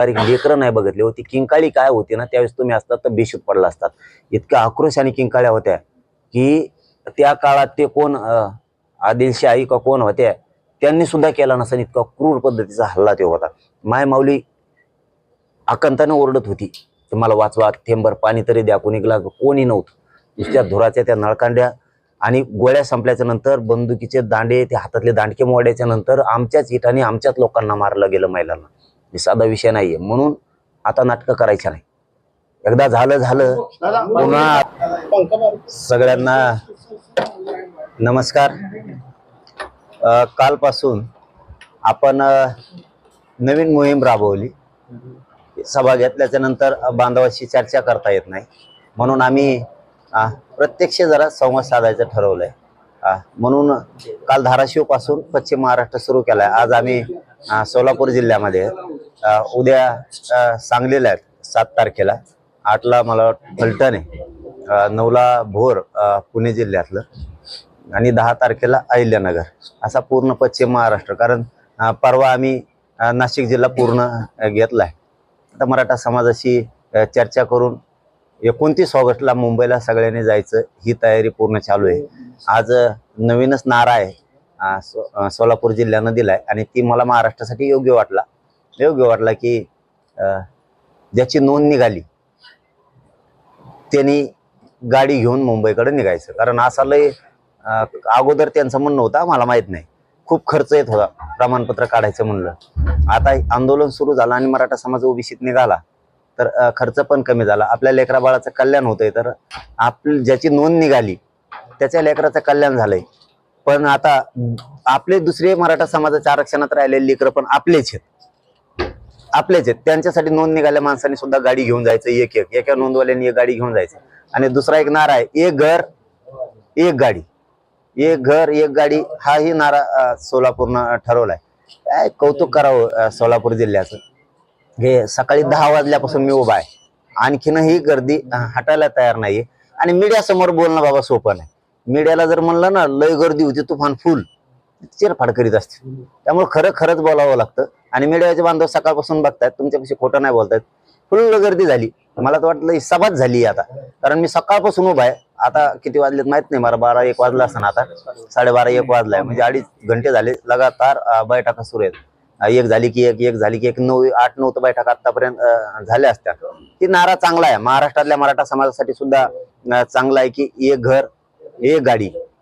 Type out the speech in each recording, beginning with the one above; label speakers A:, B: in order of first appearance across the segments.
A: बारीक लेकरं नाही बघितली होती. किंकाळी काय होती ना त्यावेळेस तुम्ही असतात तर बेशूत पडला असतात इतक्या आक्रोश आणि किंकाळ्या होत्या की त्या काळात ते कोण आदिलशाही का कोण होत्या त्यांनी सुद्धा केला नसेल. इतका क्रूर पद्धतीचा हल्ला ते होता. माय माऊली आकांताने ओरडत होती. तुम्हाला वाचवा थेंबर पाणी तरी द्या कोणी ग्लास कोणी नव्हतं. नुसत्या धुराच्या त्या नळकांड्या आणि गोळ्या संपल्याच्या नंतर बंदुकीचे दांडे ते हातातले दांडके मोडायच्या नंतर आमच्याच हिटाने आमच्याच लोकांना मारलं गेलं महिलांना. हे साधा विषय नाहीये. म्हणून आता नाटकं करायचं नाही. एकदा झालं झालं. पुन्हा सगळ्यांना नमस्कार. कालपासून आपण नवीन मोहीम राबवली. सभा घेतल्याच्या नंतर बांधवाशी चर्चा करता येत नाही. म्हणून आम्ही प्रत्यक्ष जरा संवाद साधायचं ठरवलंय. म्हणून काल धाराशिवपासून पश्चिम महाराष्ट्र सुरू केलाय. आज आम्ही सोलापूर जिल्ह्यामध्ये आहे. उद्या अ, सांगलीला आहेत सात तारखेला. आठला मला वाटतं फलटण आहे. नऊला भोर पुणे जिल्ह्यातलं. आणि दहा तारखेला अहिल्यानगर. असा पूर्ण पश्चिम महाराष्ट्र. कारण परवा आम्ही नाशिक जिल्हा पूर्ण घेतला आहे. आता मराठा समाजाशी चर्चा करून एकोणतीस ऑगस्टला मुंबईला सगळ्यांनी जायचं. ही तयारी पूर्ण चालू आहे. आज नवीनच नारा आहे. सो- सोलापूर जिल्ह्यानं दिलाय. आणि ती मला महाराष्ट्रासाठी योग्य वाटला. योग्य वाटला की ज्याची नोंद निघाली त्यांनी गाडी घेऊन मुंबईकडे निघायचं. कारण असा लय अगोदर त्यांचं म्हणणं होतं मला माहीत नाही. खूप खर्च येत होता प्रमाणपत्र काढायचं म्हणलं. आता आंदोलन सुरू झालं आणि मराठा समाज ओबीसीत निघाला. तर खर्च पण कमी झाला. आपल्या लेकरा बाळाचं कल्याण होतंय. तर आपली ज्याची नोंद निघाली त्याच्या लेकराचं कल्याण झालंय. पण आता आपले दुसरे मराठा समाजाच्या आरक्षणात राहिलेले लेकरं पण आपलेच आहेत. आपलेच आहेत. त्यांच्यासाठी नोंद निघाल्या माणसाने सुद्धा गाडी घेऊन जायचं एक एक. एका नोंदवाल्याने एक गाडी घेऊन जायचं. आणि दुसरा एक नारा आहे एक घर एक गाडी. एक घर एक गाडी हाही नारा सोलापूरनं ठरवलाय. काय कौतुक करावं सोलापूर जिल्ह्याचं? हे सकाळी दहा वाजल्यापासून मी उभा आहे. आणखीनही गर्दी हटायला तयार नाहीये. आणि मीडिया समोर बोलणं बाबा सोपं नाही. मीडियाला जर म्हणलं ना लय गर्दी होती तुफान फुल चिरफाड करीत असते त्यामुळे खरं खरंच बोलावं लागतं. आणि मीडियाचे बांधव सकाळपासून बघतायत तुमच्यापाशी खोटं नाही बोलतायत. फुल्ल गर्दी झाली. मला तर वाटलं ही सभाच झाली आता. कारण मी सकाळपासून उभा आहे. आता किती वाजलेत माहीत नाही. मला बारा एक वाजला असताना आता. साडेबारा एक वाजलाय. म्हणजे अडीच घंटे झाले. लगातार बैठका सुरू आहेत. एक झाली की एक एक झाली की एक. नऊ आठ नऊ तर बैठका आतापर्यंत झाल्या असत्या. ती नारा चांगला आहे. महाराष्ट्रातल्या मराठा समाजासाठी सुद्धा चांगला आहे की एक घर एक गाडी.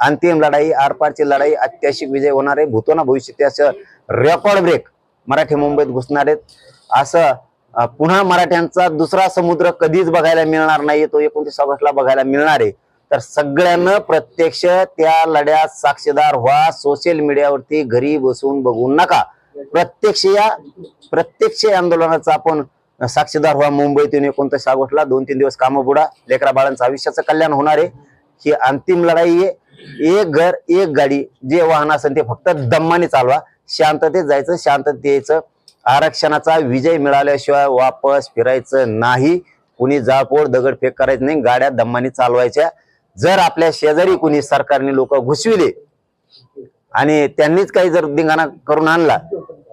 A: अंतिम लढाई आरपारची लढाई अत्याशिक विजय होणार आहे. भूतोना भविष्य असं रेकॉर्ड ब्रेक मराठी मुंबईत घुसणार आहेत. असं पुन्हा मराठ्यांचा दुसरा समुद्र कधीच बघायला मिळणार नाही तो एकोणतीस ऑगस्टला बघायला मिळणार आहे. तर सगळ्यांना प्रत्यक्ष त्या लढ्यात साक्षीदार व्हा. सोशल मीडियावरती घरी बसून बघू नका. प्रत्यक्ष या प्रत्यक्ष आंदोलनाचा आपण साक्षीदार व्हा. मुंबईतून एकोणतीस ऑगस्टला दोन तीन दिवस कामं बुडा. लेकरा बाळांचं आयुष्याचं कल्याण होणार आहे. ही अंतिम लढाई आहे. एक घर एक गाडी जे वाहन असेल ते फक्त दम्माने चालवा. शांततेत जायचं शांततेचं यायचं. आरक्षणाचा विजय मिळाल्याशिवाय वापस फिरायचं नाही. कुणी जाळपोळ दगडफेक करायचं नाही गाड्या दम्माने चालवायच्या. जर आपल्या शेजारी कुणी सरकारने लोक घुसविले आणि त्यांनीच काही जर दिंगाणा करून आणला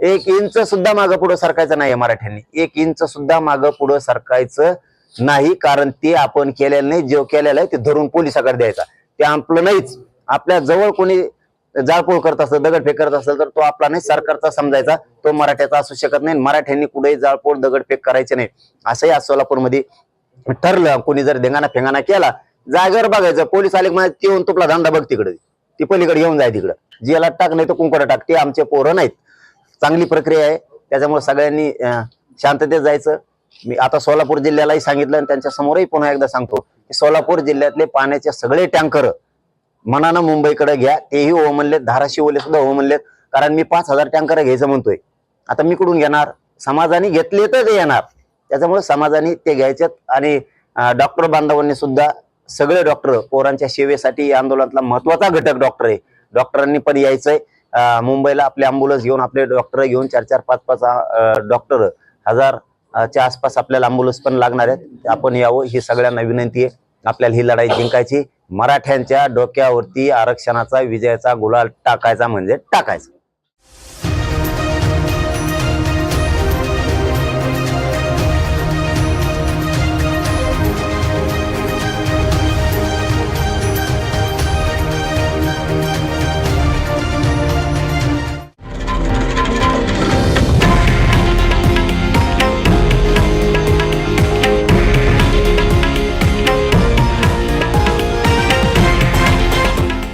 A: एक इंच सुद्धा मागं पुढं सरकायचं नाही मराठ्यांनी. एक इंच सुद्धा मागं पुढं सरकायचं नाही कारण ते आपण केलेलं नाही जे केलेलं आहे ते धरून पोलिसाकडे द्यायचा. ते आपलं नाहीच. आपल्या जवळ कोणी जाळपोळ करत असेल दगडफेक करत असेल तर तो आपला नाही सरकारचा समजायचा. तो मराठ्याचा असू शकत नाही. मराठ्यांनी कुठेही जाळपोळ दगडफेक करायचे नाही. असंही आज सोलापूरमध्ये ठरलं. कोणी जर देंगाना फेंगाना केला जागेवर बघायचं. पोलीस आले म्हणजे ते येऊन तुपला धंदा बघ तिकडे. ती पलीकडे येऊन जाय तिकडं. जेला टाक नाही तर कुंकड टाक. ते आमचे पोरं नाहीत. चांगली प्रक्रिया आहे. त्याच्यामुळे सगळ्यांनी शांततेत जायचं. मी आता सोलापूर जिल्ह्यालाही सांगितलं आणि त्यांच्या समोरही पुन्हा एकदा सांगतो. सोलापूर जिल्ह्यातले पाण्याचे सगळे टँकर मनानं मुंबईकडे घ्या. तेही ओमनलेत म्हणलेत धाराशिवले सुद्धा ओमनलेत म्हणलेत कारण मी पाच हजार टँकर घ्यायचं म्हणतोय. आता मी कुठून घेणार? समाजाने घेतले तर ते येणार. त्याच्यामुळे समाजाने ते घ्यायचेत आणि डॉक्टर बांधवांनी सुद्धा सगळे डॉक्टर पोरांच्या सेवेसाठी या आंदोलनातला महत्त्वाचा घटक डॉक्टर आहे. डॉक्टरांनी पण यायचंय. मुंबईला आपले अँब्युलन्स घेऊन आपले डॉक्टर घेऊन चार चार पाच पाच डॉक्टर हजार च्या आसपास आपल्याला अँब्युलन्स पण लागणार आहेत. आपण यावं ही सगळ्यांना विनंती आहे. आपल्याला ही लढाई जिंकायची. मराठ्यांच्या डोक्यावरती आरक्षणाचा विजयाचा गुलाल टाकायचा म्हणजे टाकायचा.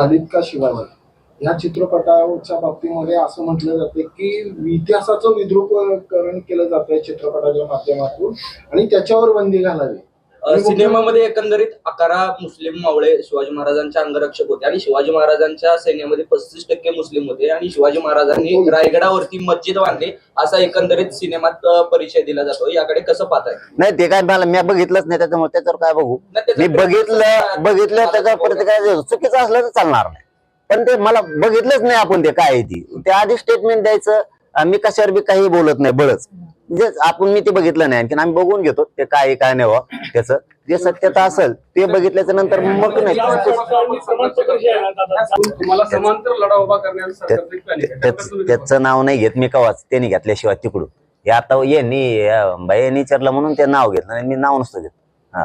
B: खालिद का शिवाजी या चित्रपटाच्या बाबतीमध्ये असं म्हटलं जाते की इतिहासाचं विद्रुपकरण केलं जातंय चित्रपटाच्या माध्यमातून आणि त्याच्यावर बंदी घालावी.
C: सिनेमामध्ये एकंदरीत अकरा मुस्लिम मावळे शिवाजी महाराजांचे अंगरक्षक होते आणि शिवाजी महाराजांच्या सैन्यामध्ये पस्तीस टक्के मुस्लिम होते आणि शिवाजी महाराजांनी रायगडावरती मस्जिद बांधली असा एकंदरीत सिनेमात परिचय दिला जातो. याकडे कसं पाहताय?
A: नाही ते काय मला मी बघितलंच नाही त्याच्यामुळे त्याच्यावर काय बघू?
C: नाही, त्याचा
A: मी बघितलं बघितलं त्याच्यावर परत काय चुकीचं असलं तर चालणार नाही. पण ते मला बघितलंच नाही आपण ते काय ती. ते आधी स्टेटमेंट द्यायचं मी कशावर बी काही बोलत नाही बळच. म्हणजे आपण मी ते बघितलं नाही आणखी आम्ही बघून घेतो ते काय काय नाही व्हा त्याचं. जे सत्यता असेल ते बघितल्याच्या नंतर मग नाही. त्याच- नाव नाही घेत मी कवाच त्यांनी घेतल्याशिवाय तिकडून. हे आता यांनी बाई यांनी विचारलं म्हणून ते नाव घेतलं आणि मी नाव नसतं घेत. हा.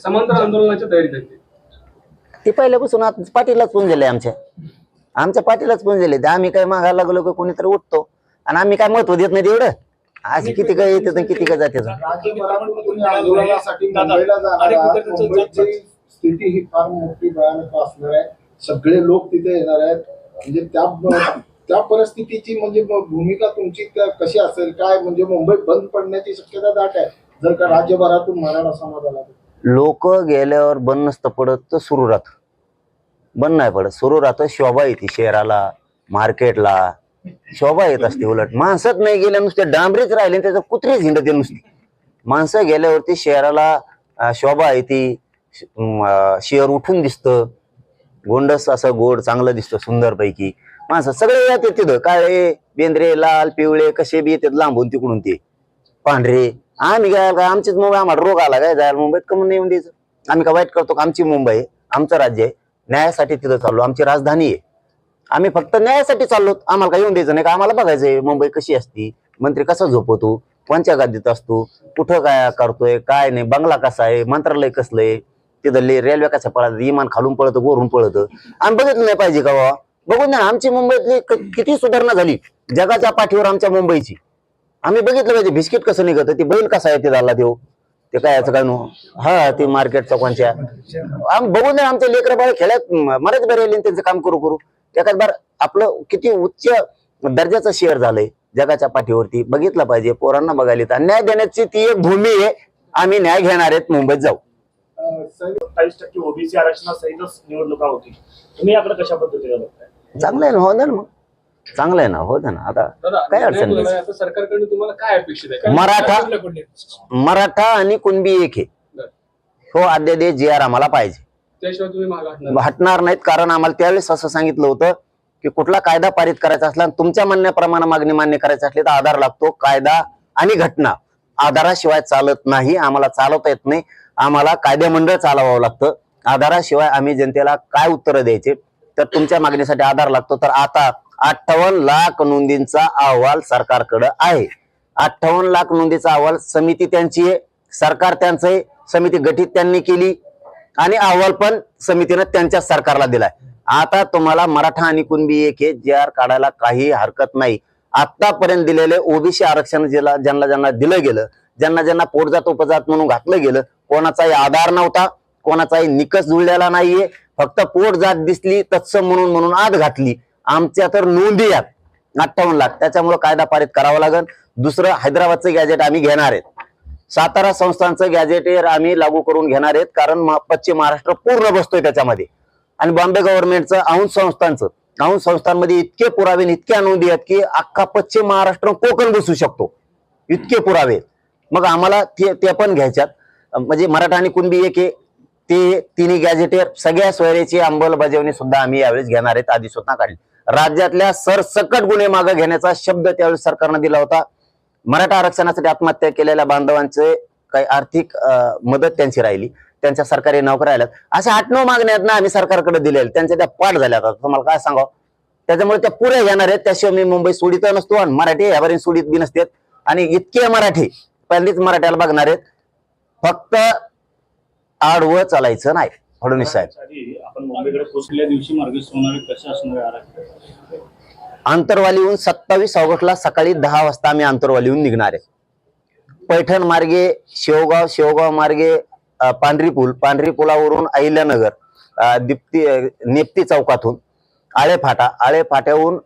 D: समांतर आहे ते.
A: पहिल्यापासून आता पाठीलाच पुंजले आमच्या. आमच्या पाठीलाच पुंजले ते आम्ही काय मागायला लागलो की कोणीतरी उठतो. आणि आम्ही काय महत्त्व देत नाही तेवढं? आज किती काय येतं किती काय जाते
B: राज्यभरातून तुम्ही आंदोलनासाठी मुंबईला जाणार आहात मुंबईची स्थिती ही फार मोठी भयानक असणार आहे. सगळे लोक तिथे येणार आहेत. म्हणजे त्या त्या परिस्थितीची म्हणजे म- भूमिका तुमची त्या कशी असेल? काय? म्हणजे मुंबई बंद पडण्याची शक्यता दाट आहे. जर का राज्यभरातून मराठा समाज आला
A: लोक गेल्यावर बंद नसतं पडत तर सुरू राहत. बंद नाही पडत. सुरू राहतं शोभा येते शहराला मार्केटला. शोभा येत असते उलट. माणसात नाही गेल्या नुसते डांबरीच राहिले त्याचं कुत्रीच हिंडते नुसती. माणसं गेल्यावरती शहराला शोभा येते शेअर उठून दिसतं. गोंडस असं गोड चांगलं दिसतं सुंदर पैकी माणसं सगळे येतात तिथं. काळे बेंद्रे लाल पिवळे कसे बी येतात लांबून तिकडून ते. पांढरे. आम्ही काय काय आमचीच मुंबई आम्हाला रोग आला काय? जायला मुंबईत कमून येऊन द्यायचं. आम्ही काय वाईट करतो का? आमची मुंबई आहे आमचं राज्य आहे. न्यायासाठी तिथं चाललो. आमची राजधानी आहे. आम्ही फक्त न्यायासाठी चाललो. आम्हाला काय येऊन द्यायचं नाही का? आम्हाला बघायचंय मुंबई कशी असती? मंत्री कसा झोपवतो कोणत्या गादीत असतो? कुठं काय करतोय? काय नाही? बंगला कसा आहे? मंत्रालय कसलं आहे? तिथं रेल्वे कसं पळत इमान खालून पळतं वरून पळतं? आम्ही बघितलं नाही पाहिजे का बाबा बघून ना, आमची मुंबईतली किती सुधारणा झाली. जगाच्या पाठीवर आमच्या मुंबईची. आम्ही बघितलं पाहिजे बिस्किट कसं निघत? ते बैल कसा आहे? ते झाला देऊ ते काय याचं काय नो हा ते मार्केटचा कोणच्या? आम्ही बघून द्या आमच्या लेकर बाळ खेळ्यात मराठी बरे त्यांचं काम करू करू. एखाद बार आपलं किती उच्च दर्जाचं शेअर झालंय जगाच्या पाठीवरती बघितलं पाहिजे पोरांना बघायला तर न्याय देण्याची ती एक भूमी आहे आम्ही न्याय घेणार आहेत मुंबईत जाऊ
B: अं, साहेब,
E: अठ्ठावीस टक्के ओबीसी आरक्षणासहितच निवडणुका होती तुम्ही याकडे कशा पद्धतीने बघताय
A: चांगलं आहे ना हो ना मग चांगलं आहे ना हो ना आता काय अडचण नाही.
D: सरकारकडून तुम्हाला काय अपेक्षित आहे
A: मराठा-? मराठा आणि कुणबी एक आहे. हो अध्यादेश जी आर आम्हाला पाहिजे
D: त्याशिवाय तुम्ही मागे हटणार
A: हटणार नाहीत कारण आम्हाला त्यावेळेस असं सांगितलं होतं की कुठला कायदा पारित करायचा असला तुमच्या म्हणण्याप्रमाणे मागणी मान्य करायची असली तर आधार लागतो कायदा आणि घटना. आधाराशिवाय चालत नाही आम्हाला चालवता येत नाही. आम्हाला कायदेमंडळ चालवावं लागतं. आधाराशिवाय आम्ही जनतेला काय उत्तर द्यायचे? तर तुमच्या मागणीसाठी आधार लागतो. तर आता अठ्ठावन्न लाख नोंदींचा अहवाल सरकारकडे आहे. अठ्ठावन्न लाख नोंदीचा अहवाल समिती त्यांची आहे. सरकार त्यांचं आहे. समिती गठीत त्यांनी केली. आणि अहवाल पण समितीनं त्यांच्या सरकारला दिलाय. आता तुम्हाला मराठा आणि कुणबी एक हे जे आर काढायला काही हरकत नाही. आतापर्यंत दिलेले ओबीसी आरक्षण ज्याला ज्यांना ज्यांना दिलं गेलं ज्यांना ज्यांना पोटजात उपजात म्हणून घातलं गेलं कोणाचाही आधार नव्हता कोणाचाही निकष जुळलेला नाहीये. फक्त पोट जात दिसली तत्सम म्हणून म्हणून आत घातली. आमच्या तर नोंदी यात अठ्ठावन्न लाख. त्याच्यामुळे कायदा पारित करावा लागेल. दुसरं हैदराबादचं गॅजेट आम्ही घेणार आहेत. सातारा संस्थांचं गॅजेटेर आम्ही लागू करून घेणार आहेत. कारण पश्चिम महाराष्ट्र पूर्ण बसतोय त्याच्यामध्ये. आणि बॉम्बे गव्हर्नमेंटचं औंध संस्थांचं औंध संस्थांमध्ये इतके पुरावे इतके इतक्या आहेत की अख्खा पश्चिम महाराष्ट्र कोकण बसू शकतो. इतके पुरावे मग आम्हाला ते ते पण घ्यायच्यात. म्हणजे मराठा आणि कुणबी एक ते तिन्ही गॅजेटेर सगळ्या सोयऱ्याची अंमलबजावणी सुद्धा आम्ही यावेळेस घेणार आहेत. आधी स्वतः काढली. राज्यातल्या सरसकट गुन्हे मागे घेण्याचा शब्द त्यावेळेस सरकारनं दिला होता. मराठा आरक्षणासाठी आत्महत्या केलेल्या बांधवांचे काही आर्थिक मदत त्यांची राहिली. त्यांच्या सरकारी नोकऱ्या आल्यात. अशा आठ नऊ मागण्या आहेत ना आम्ही सरकारकडे दिलेल्या त्यांच्या त्या पाठ झाल्या आता तुम्हाला काय सांगावं? त्याच्यामुळे त्या पुऱ्या येणार आहेत. त्याशिवाय मी मुंबई सोडित नसतो आणि मराठी यावरील सोडित बी नसतात आणि इतके मराठी पहिलीच मराठ्याला बघणार आहेत. फक्त आडवं चालायचं नाही फडणवीस साहेब.
E: आपण मुंबईकडे दिवशी मार्गस्थ होणारे कसे असणार
A: आंतरवालीहून सत्तावीस ऑगस्टला सकाळी दहा वाजता आम्ही आंतरवालीहून निघणार आहे. पैठण मार्गे शेवगाव शेवगाव मार्गे पांढरी पूल पांढरी पुलावरून अहिल्यानगर दिप्ती नेप्ती चौकातून आळेफाटा आळेफाट्याहून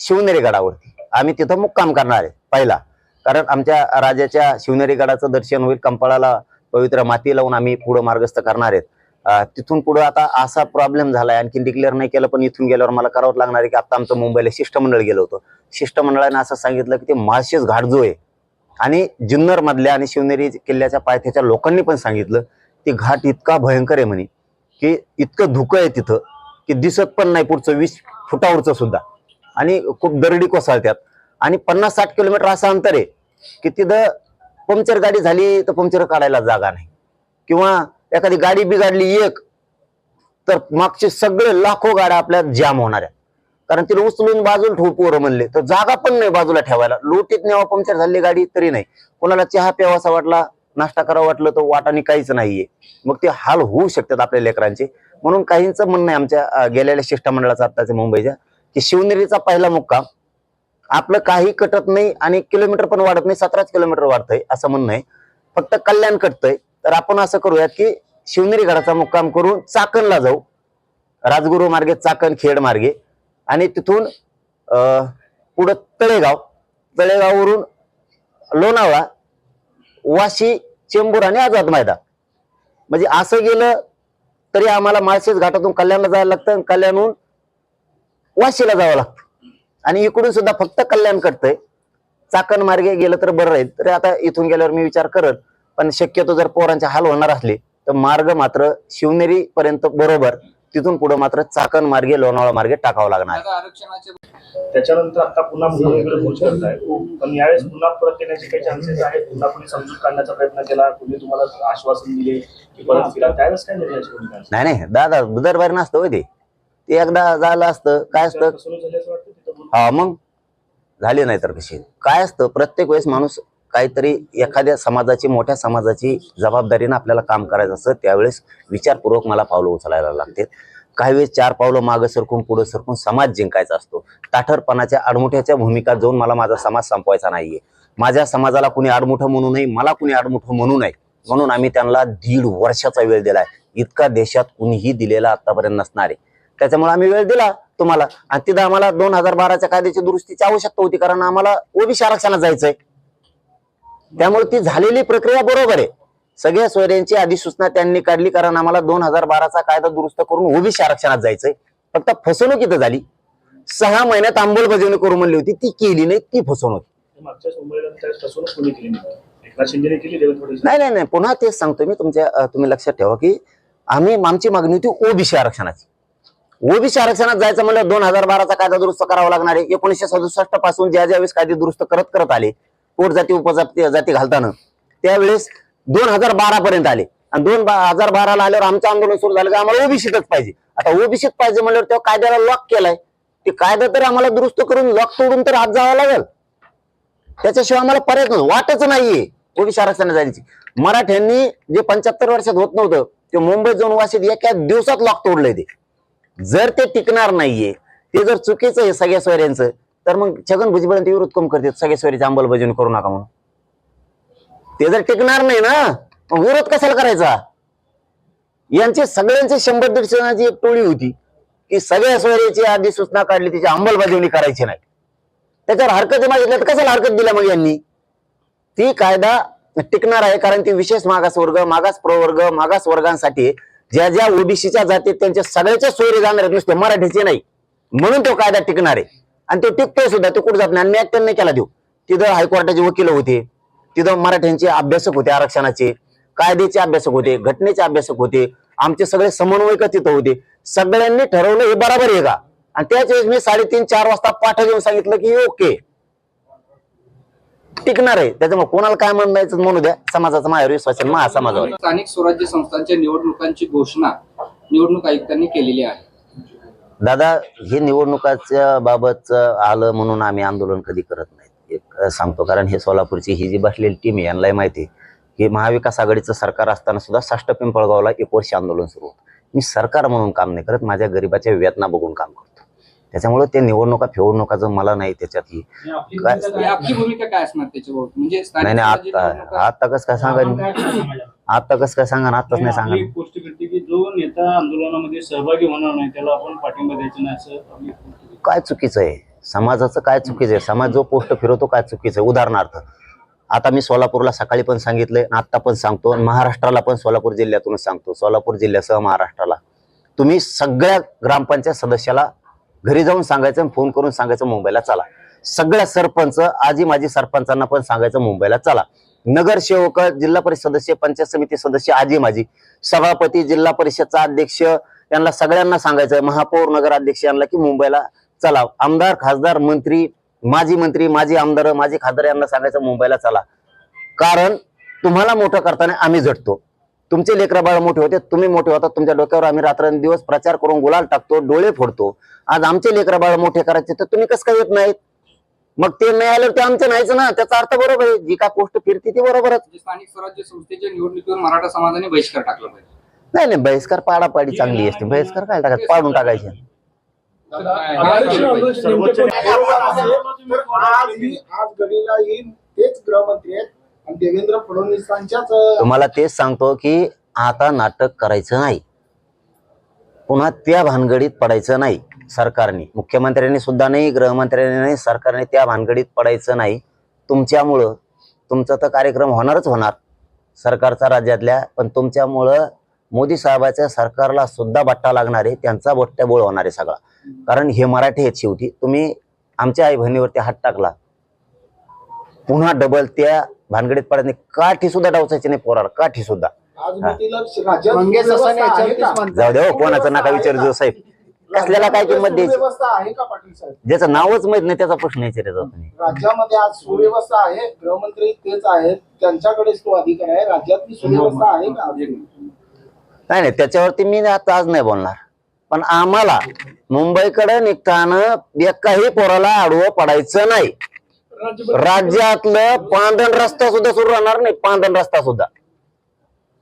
A: शिवनेरी गडावरती. आम्ही तिथं मुक्काम करणार आहे पहिला. कारण आमच्या राजाच्या शिवनेरी गडाचं दर्शन होईल कंपाळाला पवित्र माती लावून आम्ही पुढं मार्गस्थ करणार आहेत. तिथून पुढे आता असा प्रॉब्लेम झालाय. आणखी डिक्लेअर नाही केलं पण इथून गेल्यावर मला करावं लागणार आहे की आता आमचं मुंबईला शिष्टमंडळ गेलं होतं. शिष्टमंडळाने असं सांगितलं की ते माळशेज घाट जो आहे. आणि जुन्नर मधल्या आणि शिवनेरी किल्ल्याच्या पायथ्याच्या लोकांनी पण सांगितलं ते घाट इतका भयंकर आहे म्हणे की इतकं धुकं आहे तिथं की दिसत पण नाही पुढचं वीस फुटावरचं सुद्धा. आणि खूप दरडी कोसळत्यात. आणि पन्नास साठ किलोमीटर असं अंतर आहे की तिथं पंक्चर गाडी झाली तर पंक्चर काढायला जागा नाही. किंवा एखादी गाडी बिघडली एक तर मागचे सगळे लाखो गाड्या आपल्या जाम होणार आहेत. कारण तिला उचलून बाजूला ठेवू पोरं म्हणले तर जागा पण नाही बाजूला ठेवायला. लोटीत नेवा पंक्चर झाली गाडी तरी नाही. कोणाला चहा प्यावासा वाटला नाश्ता करावा वाटलं तर वाटाने काहीच नाहीये. मग ते हाल होऊ शकतात आपल्या लेकरांचे. म्हणून काहींचं म्हणणं आहे आमच्या गेलेल्या शिष्टमंडळाचं आत्ताच्या मुंबईच्या की शिवनेरीचा पहिला मुक्काम आपलं काही कटत नाही आणि किलोमीटर पण वाढत नाही सतराच किलोमीटर वाढतंय असं म्हणणं आहे. फक्त कल्याण कटतंय. तर आपण असं करूयात की शिवनेरी गडाचा मुक्काम करून चाकणला जाऊ. राजगुरू मार्गे चाकण खेड मार्गे. आणि तिथून पुढं तळेगाव. तळेगाववरून लोणावळा वाशी चेंबूर आणि आझाद मैदान. म्हणजे असं गेलं तरी आम्हाला माळशेज घाटातून कल्याणला जायला लागतं आणि कल्याणहून वाशीला जावं लागतं. आणि इकडून सुद्धा फक्त कल्याण करतंय चाकण मार्गे गेलं तर बरं राहील. तरी आता इथून गेल्यावर मी विचार करत पण शक्यतो जर पोरांचे हाल होणार असले तर मार्ग मात्र शिवनेरी पर्यंत बरोबर तिथून पुढे मात्र चाकण मार्गे लोणावळा मार्गे टाकावं लागणार. आहे.
E: त्याच्यानंतर आता पुन्हा मुंबईकडे पोहोच करताय पण यावेळेस पुन्हा परत येण्याचे काही चान्सेस आहेत? पुन्हा कोणी समजूत काढण्याचा प्रयत्न केला? कोणी तुम्हाला आश्वासन दिले की परत फिरा त्यावेळेस काय निर्णयाची भूमिका असेल?
A: नाही नाही. दादा दरबारी नसतं होय ते. ते एकदा झालं असतं. काय असतं? हा मग? झाले नाही तर कशी? काय असतं? प्रत्येक वेळेस माणूस काहीतरी एखाद्या समाजाची मोठ्या समाजाची जबाबदारीनं आपल्याला काम करायचं असतं त्यावेळेस विचारपूर्वक मला पावलं उचलायला लागते काही वेळेस चार पावलं मागं सरकून पुढे सरकून समाज जिंकायचा असतो. ताठरपणाच्या आडमुठ्याच्या भूमिका जाऊन मला माझा समाज संपवायचा नाहीये. माझ्या समाजाला कुणी आडमुठं म्हणू नये मला कुणी आडमुठं म्हणू नये. म्हणून आम्ही त्यांना दीड वर्षाचा वेळ दिलाय. इतका देशात कुणीही दिलेला आतापर्यंत नसणार आहे. त्याच्यामुळे आम्ही वेळ दिला तुम्हाला. आणि तिथं आम्हाला दोन हजार बाराच्या कायद्याची दुरुस्तीची आवश्यकता होती कारण आम्हाला ओबीसी आरक्षणात जायचंय. त्यामुळे ती झालेली प्रक्रिया बरोबर आहे. सगळ्या सोयऱ्यांची अधिसूचना त्यांनी काढली कारण आम्हाला दोन हजार बाराचा कायदा दुरुस्त करून ओबीसी आरक्षणात जायचंय. फक्त फसवणूक इथं झाली. सहा महिन्यात अंमलबजावणी करू म्हणली होती. ती केली नाही ती फसवणूक.
E: नाही?
A: नाही नाही नाही. पुन्हा तेच सांगतो मी. तुमच्या तुम्ही लक्षात ठेवा की आम्ही आमची मागणी होती ओबीसी आरक्षणाची. ओबीसी आरक्षणात जायचं म्हणलं दोन हजार बाराचा कायदा दुरुस्त करावा लागणार आहे. एकोणीशे सदुसष्टपासून ज्या ज्यावेळेस कायदे दुरुस्त करत करत आले पोट जाती उपजाती जाती घालताना. त्यावेळेस दोन हजार बारा पर्यंत आले. आणि दोन हजार बाराला आल्यावर आमचं आंदोलन सुरू झालं की आम्हाला ओबीसीतच पाहिजे. आता ओबीसीत पाहिजे म्हणल्यावर तेव्हा कायद्याला लॉक केलाय. ते कायदा तर आम्हाला दुरुस्त करून लॉक तोडून तर आज जावं लागेल. त्याच्याशिवाय आम्हाला पर्याय नव्हतं. वाटच नाहीये ओबीसी आरक्षण जायची. मराठ्यांनी जे पंच्याहत्तर वर्षात होत नव्हतं ते मुंबईत जाऊन वाशीत एका दिवसात लॉक तोडलंय ते. जर ते टिकणार नाहीये ते जर चुकीचं आहे सगळ्या सोयऱ्यांचं तर मग छगन भुजबळ विरोध कम करतात? सगळ्या सोयरीची अंमलबजावणी करू नका म्हणून. ते जर टिकणार नाही ना मग विरोध कशाला करायचा? यांचे सगळ्यांचे शंभर दीडशे जणांची एक टोळी होती की सगळ्या सोयरीची आधी सूचना काढली तिची अंमलबजावणी करायची नाही. त्याच्यावर हरकती मागितल्या तर कशाला हरकत दिल्या मग यांनी? ती कायदा टिकणार आहे कारण ती विशेष मागास वर्ग मागास प्रवर्ग मागास वर्गांसाठी ज्या ज्या ओबीसीच्या जाती त्यांच्या सगळ्याच्या सोयरी जाणार आहेत नुसते मराठीचे नाही. म्हणून तो कायदा टिकणार आहे. आणि ते टिकतोय सुद्धा तो कुठं जात नाही. आणि मी त्यांनी केला देऊ. तिथं हायकोर्टाचे वकील होते. तिथं मराठ्यांचे अभ्यासक होते आरक्षणाचे. कायद्याचे अभ्यासक होते घटनेचे अभ्यासक होते. आमचे सगळे समन्वयक तिथं होते. सगळ्यांनी ठरवलं हे बरोबर आहे का? आणि त्याच वेळेस मी साडेतीन चार वाजता पाठ घेऊन सांगितलं की ओके टिकणार आहे. त्याच्यामुळे कोणाला काय म्हणायचं म्हणू द्या. समाजाचा माझ्यावर विश्वास आहे महासमाजावर.
F: स्थानिक स्वराज्य संस्थांच्या निवडणुकांची घोषणा निवडणूक आयुक्तांनी केलेली आहे.
A: दादा हे निवडणुकाच्या बाबत आलं म्हणून आम्ही आंदोलन कधी करत नाही. एक सांगतो कारण हे सोलापूरची ही जी बसलेली टीम आहे यांनाही माहिती आहे की महाविकास आघाडीचं सरकार असताना सुद्धा साष्ट पिंपळगावला एक वर्ष आंदोलन सुरू होतं. मी सरकार म्हणून काम नाही करत माझ्या गरिबाच्या वेदना बघून काम करतो. त्याच्यामुळे ते निवडणुका फेवडणुकाचं मला नाही त्याच्यात ही
F: म्हणजे
A: नाही आता कसं काय सांगा आता कसं काय सांगा आताच नाही सांगा
G: त्या आंदोलनामध्ये सहभागी होणार नाही त्याला आपण पाठिंबा द्यायचा नाही असं
A: काय चुकीचं आहे? समाजाचं काय चुकीचं आहे? समाज जो पोस्ट फिरवतो काय चुकीचं आहे? उदाहरणार्थ आता मी सोलापूरला सकाळी पण सांगितलंय आणि आता पण सांगतो महाराष्ट्राला पण सोलापूर जिल्ह्यातूनच सांगतो. सोलापूर जिल्ह्यासह महाराष्ट्राला. तुम्ही सगळ्या ग्रामपंचायत सदस्याला घरी जाऊन सांगायचं फोन करून सांगायचं मुंबईला चला. सगळ्या सरपंच आजी माझी सरपंचांना पण सांगायचं मुंबईला चला. नगरसेवक जिल्हा परिषद सदस्य पंचायत समिती सदस्य आजी माजी. सभापती जिल्हा परिषदचा अध्यक्ष यांना सगळ्यांना सांगायचं महापौर नगराध्यक्ष यांना की मुंबईला चला. आमदार खासदार मंत्री माजी मंत्री माजी आमदार माजी खासदार यांना सांगायचं मुंबईला चला. कारण तुम्हाला मोठं करताना आम्ही झटतो. तुमचे लेकरा बाळ मोठे होते तुम्ही मोठे होता तुमच्या डोक्यावर आम्ही रात्रंदिवस प्रचार करून गुलाल टाकतो डोळे फोडतो. आज आमचे लेकरा बाळ मोठे करायचे तर तुम्ही कसं काय येत नाहीत? मग ते आलं ते आमचं नाहीच ना. त्याचा अर्थ बरोबर आहे. जी का पोस्ट फिरते ती बरोबरच.
F: म्हणजे स्थानिक स्वराज्य संस्थेच्या निवडणुकीवर मराठा समाजाने बहिष्कार टाकला पाहिजे.
A: नाही नाही बहिष्कार पाडापाडी चांगली असते. बहिष्कार काय टाकायचं? पाडून टाकायचे.
B: बरोबर देवेंद्र फडणवीसांच्याच
A: तुम्हाला तेच सांगतो की आता नाटक करायचं नाही. पुन्हा त्या भानगडीत पडायचं नाही. सरकारने. मुख्यमंत्र्यांनी सुद्धा नाही गृहमंत्र्यांनी नाही सरकारने त्या भानगडीत पडायचं नाही. तुमच्यामुळं तुमचा तर कार्यक्रम होणारच होणार सरकारचा राज्यातल्या पण तुमच्यामुळं मोदी साहेबाच्या सरकारला सुद्धा बट्टा लागणार आहे त्यांचा बट्ट्याबोळ होणार आहे सगळा. कारण हे मराठी आहेत शेवटी. तुम्ही आमच्या आई बहिणीवरती हात टाकला. पुन्हा डबल त्या भानगडीत पडत नाही काठी सुद्धा डावचायची नाही पोराला काठी सुद्धा? जाऊ द्या हो, कोणाचं नका विचारू साहेब. कसल्याला काय किंमत द्यायची?
B: सुव्यवस्था आहे का पाटील साहेब?
A: ज्याचं नावच माहीत नाही त्याचा प्रश्न विचारायचा तुम्ही
B: राज्यामध्ये आज सुव्यवस्था आहे गृहमंत्री तेच आहेत त्यांच्याकडेच तो अधिकार आहे राज्यातली सुव्यवस्था आहे का
A: नाही नाही त्याच्यावरती मी आता आज नाही बोलणार. पण आम्हाला मुंबईकडे निघताना एकाही पोराला आडवं पडायचं नाही. राज्यातलं पांढरण रस्ता सुद्धा सुरू राहणार नाही पांढरण रस्ता सुद्धा.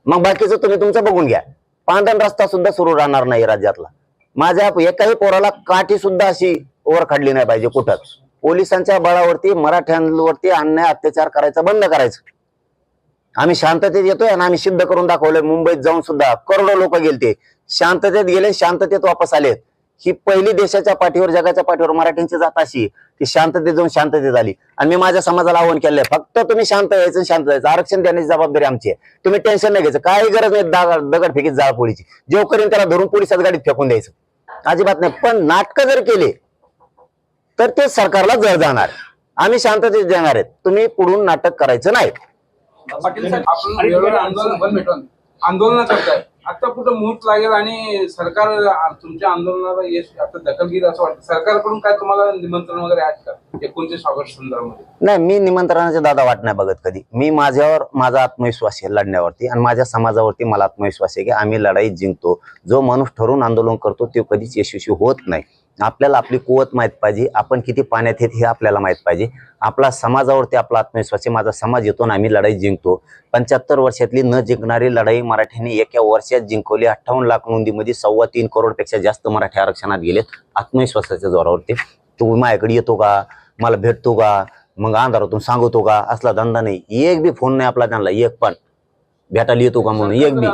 A: मग बाकीचं तुम्ही तुमचं बघून घ्या. पांढरण रस्ता सुद्धा सुरू राहणार नाही राज्यातला. माझ्या एकाही पोराला काठी सुद्धा अशी वर काढली नाही पाहिजे कुठंच पोलिसांच्या बळावरती मराठ्यांवरती अन्याय अत्याचार करायचा बंद करायचं. आम्ही शांततेत येतोय आणि आम्ही सिद्ध करून दाखवलंय मुंबईत जाऊन सुद्धा करोडो लोक गेलते. शांततेत गेले शांततेत वापस आलेत. ही पहिली देशाच्या पाठीवर जगाच्या पाठीवर मराठ्यांची जात अशी ती शांततेत जाऊन शांततेत आली. आणि मी माझ्या समाजाला आव्हान केलंय फक्त तुम्ही शांत यायचं शांत जायचं आरक्षण देण्याची जबाबदारी आमची आहे. तुम्ही टेन्शन नाही घ्यायचं. काही गरज नाही दगड फेकीत जाळपोळीची. जेव करीन त्याला धरून पोलिसात गाडीत फेकून द्यायचं. अजिबात नाही. पण नाटकं जर केले तर ते सरकारला जळ जाणार. आम्ही शांततेत देणार आहेत. तुम्ही पुढून नाटक करायचं नाही.
F: आंदोलन करताय आता कुठं मुहूर्त लागेल आणि सरकार तुमच्या आंदोलनाला यश आता दखल घेईल असं वाटतं. सरकारकडून काय तुम्हाला निमंत्रण वगैरे आहेत का? एकोणतीस ऑगस्ट संदर्भामध्ये.
A: नाही मी निमंत्रणाचे दादा वाट नाही बघत कधी. मी माझ्यावर माझा आत्मविश्वास आहे लढण्यावरती आणि माझ्या समाजावरती मला आत्मविश्वास आहे की आम्ही लढाई जिंकतो. जो माणूस ठरून आंदोलन करतो तो कधीच यशस्वी होत नाही. आपल्याला आपली कुवत माहीत पाहिजे. आपण किती पाण्यात आहेत हे आपल्याला माहीत पाहिजे. आपला समाजावरती आपला आत्मविश्वास आहे माझा समाज येतो आणि आम्ही लढाई जिंकतो. पंच्याहत्तर वर्षातली न जिंकणारी लढाई मराठ्यांनी एका वर्षात जिंकवली. अठ्ठावन्न लाख नोंदीमध्ये सव्वा तीन करोडपेक्षा जास्त मराठी आरक्षणात गेलेत. आत्मविश्वासाच्या जोरावरती. तू माझ्याकडे येतो का? मला भेटतो का? मग अंधारातून सांगतो का? असला धंदा नाही. एक बी फोन नाही आपला त्यांना. एक पण. भेटायला येतो का म्हणून? एक बी.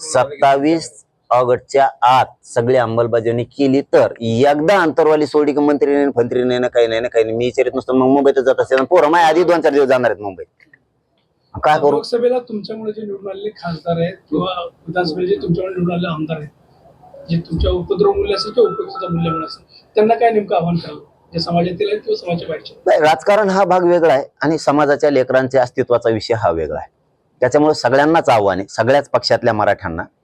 A: सत्तावीस ऑगस्टच्या आत सगळी अंमलबजावणी केली तर एकदा अंतरवाली सोडी की मंत्री नाही फंत्री नाही ना काही नाही ना काही नाही. मी विचारित नसतो मग मुंबईतच जात असेल. पोरं माझ्या आधी दोन चार दिवस जाणार आहेत मुंबईत. काय करू?
H: लोकसभेला तुमच्यामुळे जे निवडून आलेले खासदार आहेत किंवा विधानसभेचे जे तुमच्यामुळे निवडून आलेले आमदार आहेत जे तुमच्या उपद्रव मूल्य असेल किंवा उपयुक्तता मूल्य असेल त्यांना काय नेमकं आव्हान करावं? जे समाजातील आहेत किंवा समाजाच्या बाहेरचे आहेत?
A: नाही, राजकारण हा भाग वेगळा आहे आणि समाजाच्या लेकरांच्या अस्तित्वाचा विषय हा वेगळा आहे. त्याच्यामुळे सगळ्यांनाच आव्हान आहे सगळ्याच पक्षातल्या मराठ्यांना.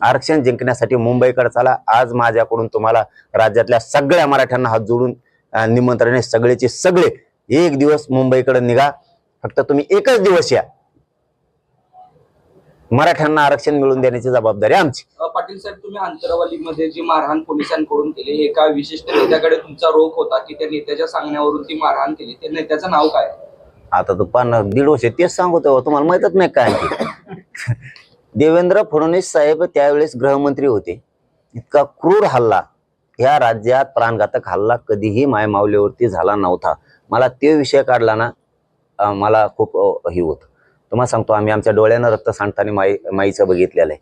A: आरक्षण जिंकण्यासाठी मुंबईकडे चला. आज माझ्याकडून तुम्हाला राज्यातल्या सगळ्या मराठ्यांना हात जोडून निमंत्रण सगळेचे सगळे एक दिवस मुंबईकडे निघा. फक्त तुम्ही एकच दिवस या. मराठ्यांना आरक्षण मिळवून देण्याची जबाबदारी आमची.
C: पाटील साहेब तुम्ही अंतरवालीमध्ये जी मारहाण पोलिसांकडून केली एका विशिष्ट नेत्याकडे तुमचा रोख होता की त्या नेत्याच्या सांगण्यावरून ती मारहाण केली? त्या नेत्याचं नाव काय?
A: आता तो पान दीड वर्ष तेच सांगतो तुम्हाला माहितच नाही काय. देवेंद्र फडणवीस साहेब त्यावेळेस गृहमंत्री होते. इतका क्रूर हल्ला. ह्या राज्यात प्राणघातक हल्ला कधीही मायमावलीवरती झाला नव्हता. मला ते विषय काढला ना मला खूप हे होत. तुम्हाला सांगतो आम्ही आमच्या डोळ्यानं रक्त सांडताना माई माईचं बघितलेलं आहे.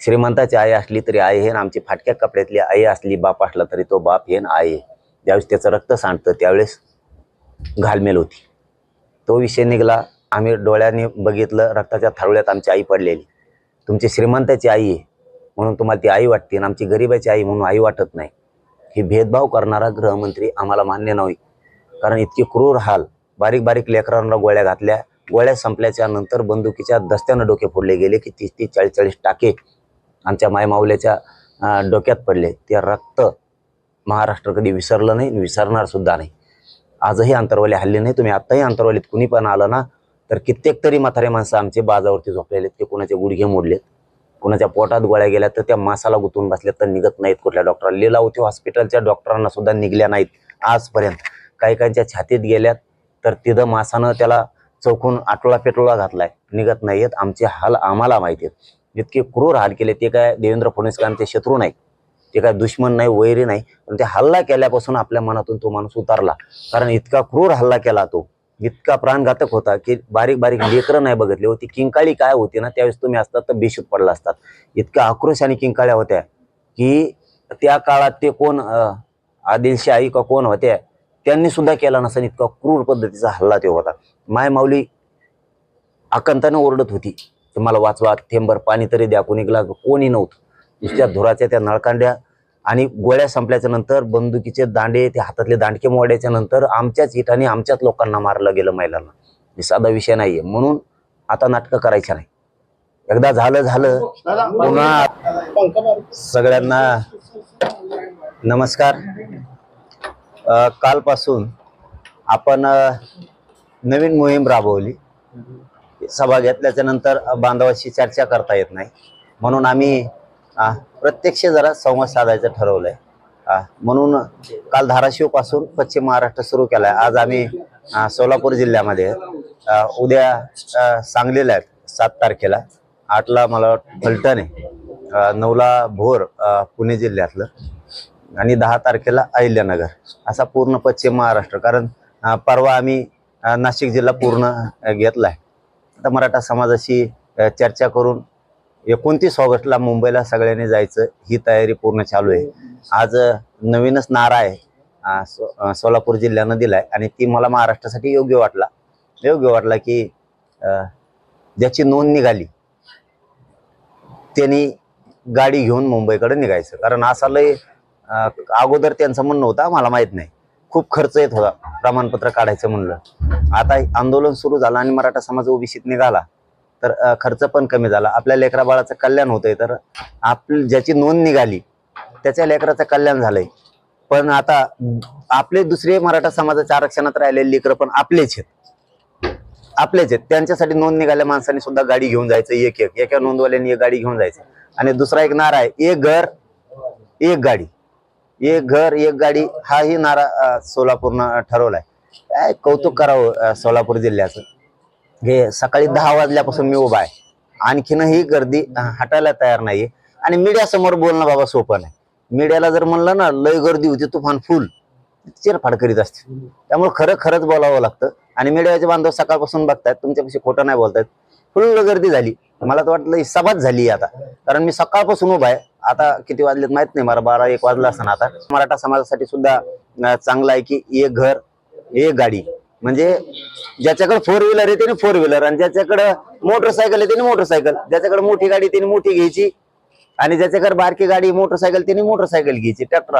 A: श्रीमंताची आई असली तरी आई हे ना आमची फाटक्या कपड्यातली आई असली बाप असला तरी तो बाप हे ना आई आहे. ज्यावेळेस त्याचं रक्त सांडतं त्यावेळेस घालमेल होती. तो विषय निघाला. आम्ही डोळ्याने बघितलं रक्ताच्या थारुळ्यात आमची आई पडलेली. तुमची श्रीमंताची आई आहे म्हणून तुम्हाला ती आई वाटते आणि आमची गरिबाची आई म्हणून आई वाटत नाही. ही भेदभाव करणारा गृहमंत्री आम्हाला मान्य नाही. कारण इतके क्रूर हाल बारीक बारीक लेकरांना गोळ्या घातल्या गोळ्या संपल्याच्या नंतर बंदुकीच्या दस्त्यानं डोके फोडले गेले की तीस तीस चाळीस चाळीस टाके आमच्या मायमाऊल्याच्या डोक्यात पडले. ते रक्त महाराष्ट्र कधी विसरलं नाही विसरणार सुद्धा नाही. आजही अंतरवाले हल्ले नाही तुम्ही आत्ताही अंतरवालीत कुणी पण आलं ना तर कित्येक तरी म्हातारे माणसं आमचे बाजावरती झोपलेले आहेत ते कुणाचे गुडघे मोडलेत कुणाच्या पोटात गोळ्या गेल्या तर त्या मासाला गुंतून बसल्यात तर निघत नाहीत कुठल्या डॉक्टर लिलावती हॉस्पिटलच्या डॉक्टरांना सुद्धा निघल्या नाहीत आजपर्यंत. काही काहींच्या छातीत गेल्यात तर तिथं मासानं त्याला चौकून आटोळा पेटोळा घातलाय. निघत नाहीयेत. आमचे हाल आम्हाला माहिती आहेत. जितके क्रूर हाल केले ते काय देवेंद्र फडणवीस काय आमचे शत्रू नाही ते काय दुश्मन नाही वैरी नाही. पण ते हल्ला केल्यापासून आपल्या मनातून तो माणूस उतारला. कारण इतका क्रूर हल्ला केला तो. इतका प्राणघातक होता की बारीक बारीक लेकरं नाही बघितली होती. किंकाळी काय होती ना त्यावेळेस तुम्ही असतात तर बेशूत पडला असतात इतक्या आक्रोश आणि किंकाळ्या होत्या की त्या काळात ते कोण आदिलशाही का कोण होत्या त्यांनी सुद्धा केला नसेल. इतका क्रूर पद्धतीचा हल्ला ते होता. माय माऊली आकंतानं ओरडत होती तुम्हाला मला वाचवा थेंबर पाणी तरी द्या कोणी ग्लास कोणी नव्हतं. नुसत्या धुराच्या त्या नळकांड्या आणि गोळ्या संपल्याच्या नंतर बंदुकीचे दांडे ते हातातले दांडके मोडायच्या नंतर आमच्याच हिटाने आमच्याच लोकांना मारलं गेलं महिलांना. हे साधा विषय नाहीये. म्हणून आता नाटकं करायच्या नाही एकदा झालं झालं. पुन्हा सगळ्यांना नमस्कार. कालपासून आपण नवीन मोहीम राबवली. सभा घेतल्याच्या नंतर बांधवाशी चर्चा करता येत नाही. म्हणून आम्ही अ, प्रत्यक्ष जरा संवाद साधायचं ठरवलंय. म्हणून काल धाराशिवपासून पश्चिम महाराष्ट्र सुरू केलाय. आज आम्ही सोलापूर जिल्ह्यामध्ये उद्या सांगलीला आहेत सात तारखेला. आठला मला वाटतं फलटण आहे. नऊला भोर पुणे जिल्ह्यातलं. आणि दहा तारखेला अहिल्यानगर. असा पूर्ण पश्चिम महाराष्ट्र. कारण परवा आम्ही नाशिक जिल्हा पूर्ण घेतला घेतलाय. आता मराठा समाजाशी चर्चा करून एकोणतीस ऑगस्टला मुंबईला सगळ्यांनी जायचं. ही तयारी पूर्ण चालू आहे. आज नवीनच नारा आहे. सो- सोलापूर जिल्ह्यानं दिलाय. आणि ती मला महाराष्ट्रासाठी योग्य वाटला. योग्य वाटला की ज्याची नोंद निघाली त्यांनी गाडी घेऊन मुंबईकडे निघायचं. कारण असा लय अगोदर त्यांचं म्हणणं होतं मला माहीत नाही. खूप खर्च येत होता. प्रमाणपत्र काढायचं म्हणलं. आता आंदोलन सुरू झालं आणि मराठा समाज ओबीसीत निघाला. तर खर्च पण कमी झाला. आपल्या लेकरा बाळाचं कल्याण होतंय. तर आपली ज्याची नोंद निघाली त्याच्या लेकराचं कल्याण झालंय. पण आता आपले दुसरे मराठा समाजाच्या आरक्षणात राहिलेले लेकरं पण आपलेच आहेत. आपलेच आहेत. त्यांच्यासाठी नोंद निघाल्या माणसांनी सुद्धा गाडी घेऊन जायचं एक एक. एका नोंदवाल्यांनी एक गाडी घेऊन जायचं. आणि दुसरा एक नारा आहे एक घर एक गाडी. एक घर एक गाडी हाही नारा सोलापूरनं ठरवलाय. काय कौतुक करावं सोलापूर जिल्ह्याचं? हे सकाळी दहा वाजल्यापासून मी उभा आहे. आणखीनही गर्दी हटायला तयार नाही आणि मीडिया समोर बोलणं बाबा सोपं नाही. मीडियाला जर म्हणलं ना लय गर्दी होती तुफान फुल. चिरफाड करीत असते. त्यामुळे खरं खरंच बोलावं लागतं. आणि मीडियाचे बांधव सकाळपासून बघतायत तुमच्यापाशी खोटं नाही बोलतायत. फुल गर्दी झाली. मला तर वाटलं ही सभाच झाली आता. कारण मी सकाळपासून उभा आहे. आता किती वाजलेत माहीत नाही मला बारा एक वाजला असताना आता. मराठा समाजासाठी सुद्धा चांगलं आहे की एक घर एक गाडी. म्हणजे ज्याच्याकडे फोर व्हीलर आहे त्याने फोर व्हीलर आणि ज्याच्याकडे मोटरसायकल आहे त्याने मोटरसायकल ज्याच्याकडे मोठी गाडी त्याने मोठी घ्यायची आणि ज्याच्याकडे बारकी गाडी मोटरसायकल त्याने मोटरसायकल घ्यायची. ट्रॅक्टर